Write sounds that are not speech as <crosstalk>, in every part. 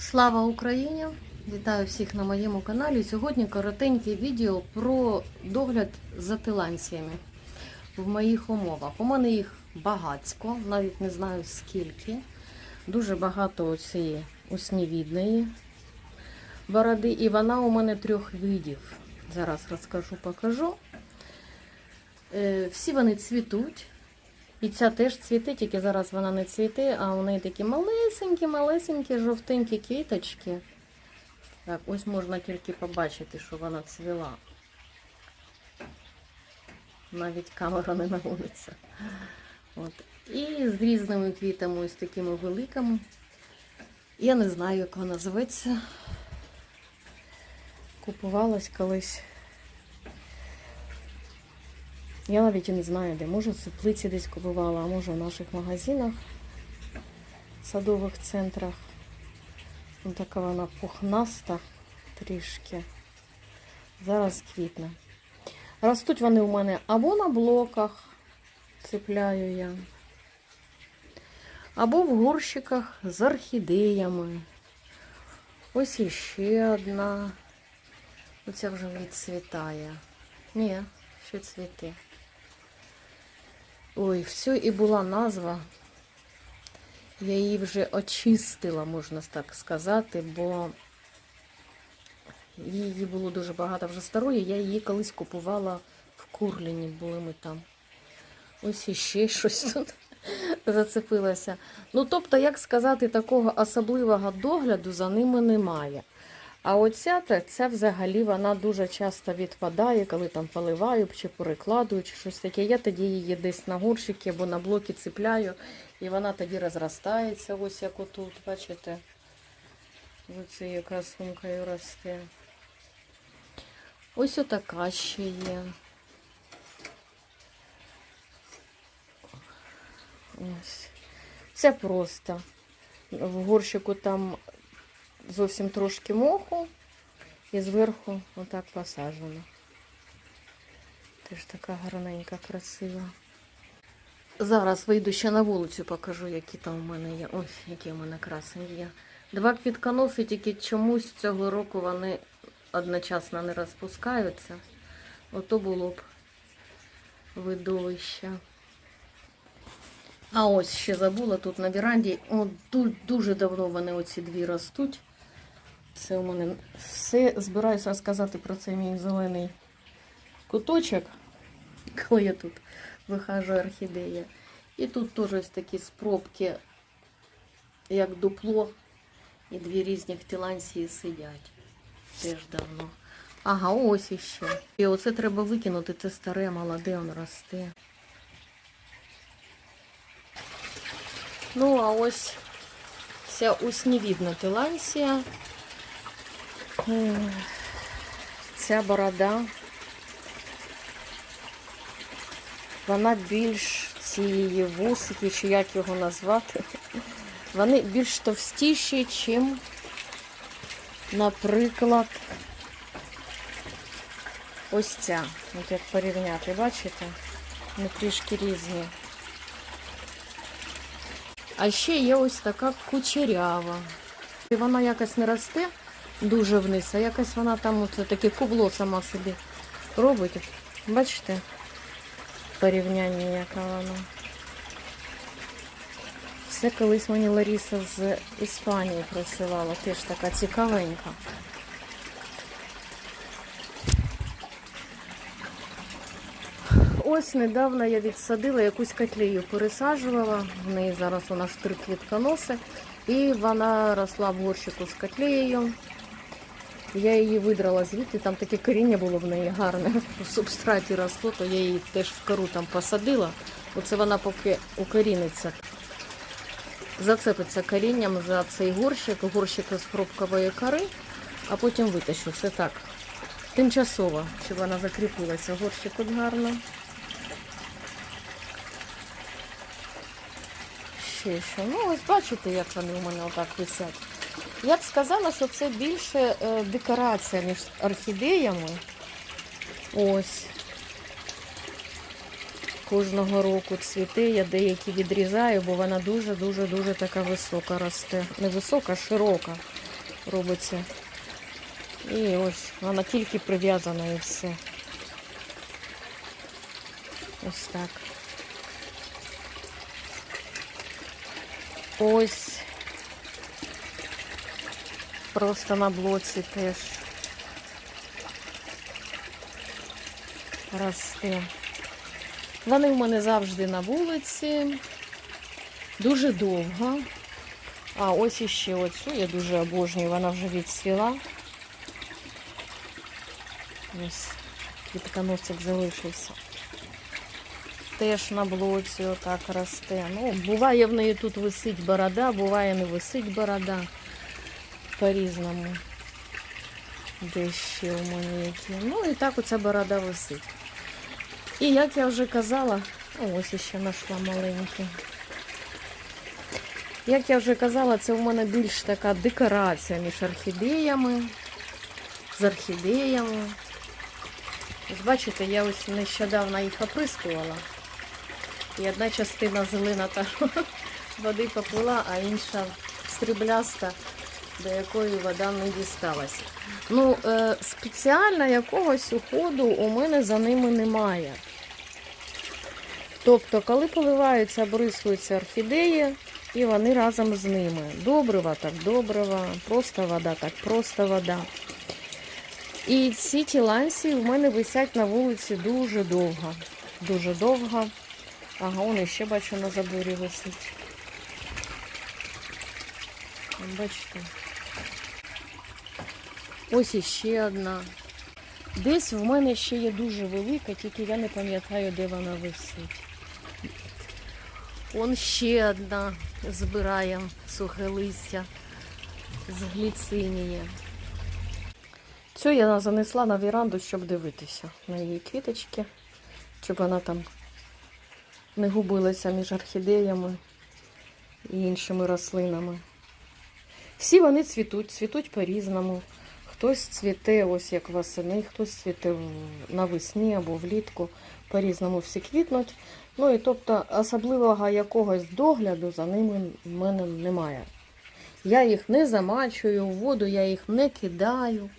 Слава Україні! Вітаю всіх на моєму каналі. Сьогодні коротеньке відео про догляд за тиланціями в моїх умовах. У мене їх багацько, навіть не знаю скільки. Дуже багато цієї оснівідної бороди, і вона у мене трьох видів. Зараз розкажу, покажу. Е, Всі вони цвітуть. І ця теж цвіте, тільки зараз вона не цвіте, а у неї такі малесенькі, малесенькі, жовтенькі квіточки. Так, ось можна тільки побачити, що вона цвіла. Навіть камера не на вулиці. От. І з різними квітами, ось такими великими. Я не знаю, як вона зветься. Купувалась колись. Я навіть і не знаю, де. Може, в теплиці десь купувала, а може в наших магазинах, садових центрах. Ось така вона пухнаста трішки. Зараз квітне. Ростуть вони у мене або на блоках, цепляю я, або в горщиках з орхідеями. Ось іще одна. Оця вже відцвітає. Ні, ще цвіте. Ой, все і була назва. Я її вже очистила, можна так сказати, бо її було дуже багато вже старої. Я її колись купувала в Курліні, були ми там. Ось іще щось тут <laughs> зацепилося. Ну, тобто, як сказати, такого особливого догляду за ними немає. А оця, ця взагалі вона дуже часто відпадає, коли там поливаю чи перекладую, чи щось таке. Я тоді її десь на горщики або на блоки цепляю, і вона тоді розростається, ось як отут, бачите? Оцією красункою росте. Ось отака ще є. Ось. Це просто. В горщику там зовсім трошки моху і зверху отак посаджено. Теж така гарненька, красива. Зараз вийду ще на вулицю, покажу, які там у мене є. Ось, які у мене красені є. Два квітконоси, тільки чомусь цього року вони одночасно не розпускаються. Ото було б видовище. А ось ще забула тут на віранді. Тут дуже давно вони оці дві ростуть. Це у мене все збираюся розказати про цей мій зелений куточок, коли я тут вихажу орхідея. І тут теж ось такі спробки, як дупло, і дві різні тіланції сидять. Теж давно. Ага, ось іще. І оце треба викинути, це старе, молоде, воно росте. Ну, а ось ця уснівідна тилансія. Ця борода. Вона більш ці вусики, чи як його назвати, вони більш товстіші, чим, наприклад, ось ця. От як порівняти, бачите? Вони трішки різні. А ще є ось така кучерява. І вона якось не росте дуже вниз, а якось вона там оце таке кубло сама собі робить. Бачите? Порівняння, яка вона. Це колись мені Ларіса з Іспанії присилала, теж така цікавенька. Ось недавно я відсадила якусь котлею, пересаджувала. В неї зараз вона ж три квітконоси. І вона росла в горщику з котлеєю. Я її видрала звідти, там таке коріння було в неї гарне. В субстраті росло, то я її теж в кору там посадила. Оце вона поки укоріниться. Зацепиться корінням за цей горщик, горщик з пробкової кори, а потім витащу. Це так. Тимчасово, щоб вона закріпилася. Горщик тут гарно. Ще що. Ну, ось бачите, як вони у мене отак висять. Я б сказала, що це більше е, декорація між орхідеями. Ось. Кожного року цвіте, я деякі відрізаю, бо вона дуже-дуже-дуже така висока росте. Не висока, а широка. робиться. І ось вона тільки прив'язана і все. Ось так. Ось просто на блоці теж росте. Вони в мене завжди на вулиці. Дуже довго. А ось іще оцю я дуже обожнюю, вона вже відсвіла. Ось квітконосик залишився. Теж на блоці отак росте. Ну, буває в неї тут висить борода, буває не висить борода. По-різному. Де у мене які. Ну і так оця борода висить. І як я вже казала, ось іще знайшла маленький. Як я вже казала, це в мене більш така декорація між орхідеями, з орхідеями. Ось бачите, я ось нещодавно їх оприскувала. І одна частина зелена та <laughs> води поплила, а інша стрібляста, до якої вода не дісталася. Ну, е, спеціально якогось уходу у мене за ними немає. Тобто, коли поливаються, обрискуються орхідеї, і вони разом з ними. Добрива так добрива, просто вода так просто вода. І ці тіланці в мене висять на вулиці дуже довго. Дуже довго. Ага, он ще бачу на заборі висить. Бачите. Ось іще одна. Десь в мене ще є дуже велика, тільки я не пам'ятаю, де вона висить. Он ще одна збирає сухе листя з гліцинії. Цю я занесла на віранду, щоб дивитися на її квіточки, щоб вона там не губилася між орхідеями і іншими рослинами. Всі вони цвітуть, цвітуть по-різному. Хтось цвіте ось як восени, хтось цвіте навесні або влітку. По-різному всі квітнуть. Ну і тобто особливого якогось догляду за ними в мене немає. Я їх не замачую в воду, я їх не кидаю.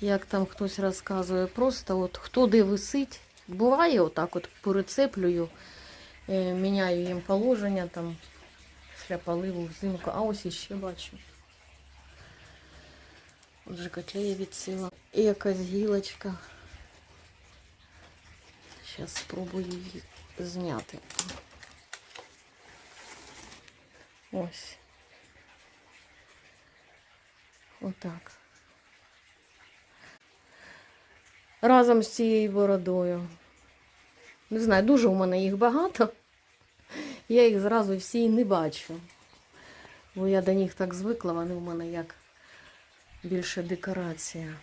Як там хтось розказує, просто от хто де висить. Буває, отак от перецеплюю, е, міняю їм положення там після взимку. А ось іще бачу. Отже, котлея відсила. І якась гілочка. Зараз спробую її зняти. Ось. Отак. Разом з цією бородою. Не знаю, дуже у мене їх багато. Я їх зразу всі не бачу. Бо я до них так звикла, вони у мене як більше декорація.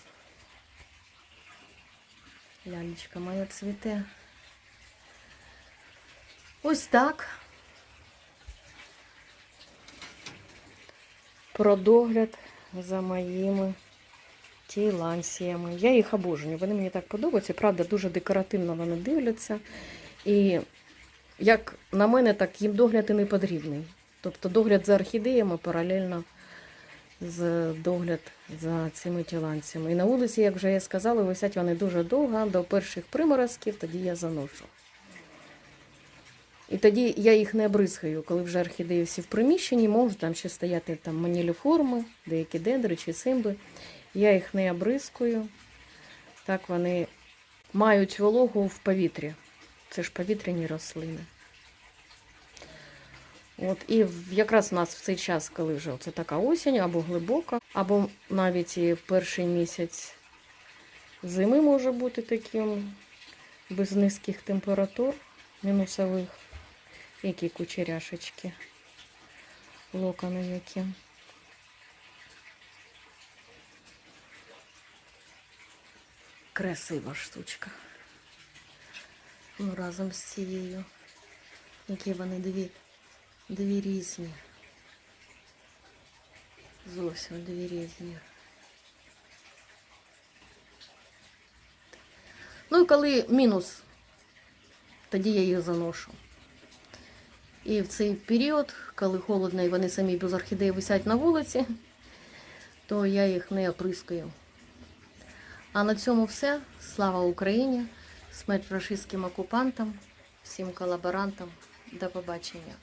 Лялечка моя цвіте. Ось так. Про догляд за моїми тілансіями. Я їх обожнюю. Вони мені так подобаються. Правда, дуже декоративно вони дивляться. І як на мене, так їм догляд і не потрібний. Тобто догляд за орхідеями паралельно з догляд за цими тіланцями. І на вулиці, як вже я сказала, висять вони дуже довго, до перших приморозків, тоді я заношу. І тоді я їх не обризгаю, коли вже орхідеї всі в приміщенні, можуть там ще стояти там маніліформи, деякі дендри чи симби. Я їх не обризкую. Так вони мають вологу в повітрі. Це ж повітряні рослини. От, і якраз у нас в цей час, коли вже це така осінь, або глибока, або навіть і перший місяць зими може бути таким без низьких температур мінусових, які кучеряшечки, локони які. Красива штучка. Ну, разом з цією. Які вони дві, дві різні. Зовсім дві різні. Ну і коли мінус, тоді я їх заношу. І в цей період, коли холодно і вони самі без орхідеї висять на вулиці, то я їх не оприскую. А на цьому все. Слава Україні! Смерть рашистським окупантам, всім колаборантам. До побачення.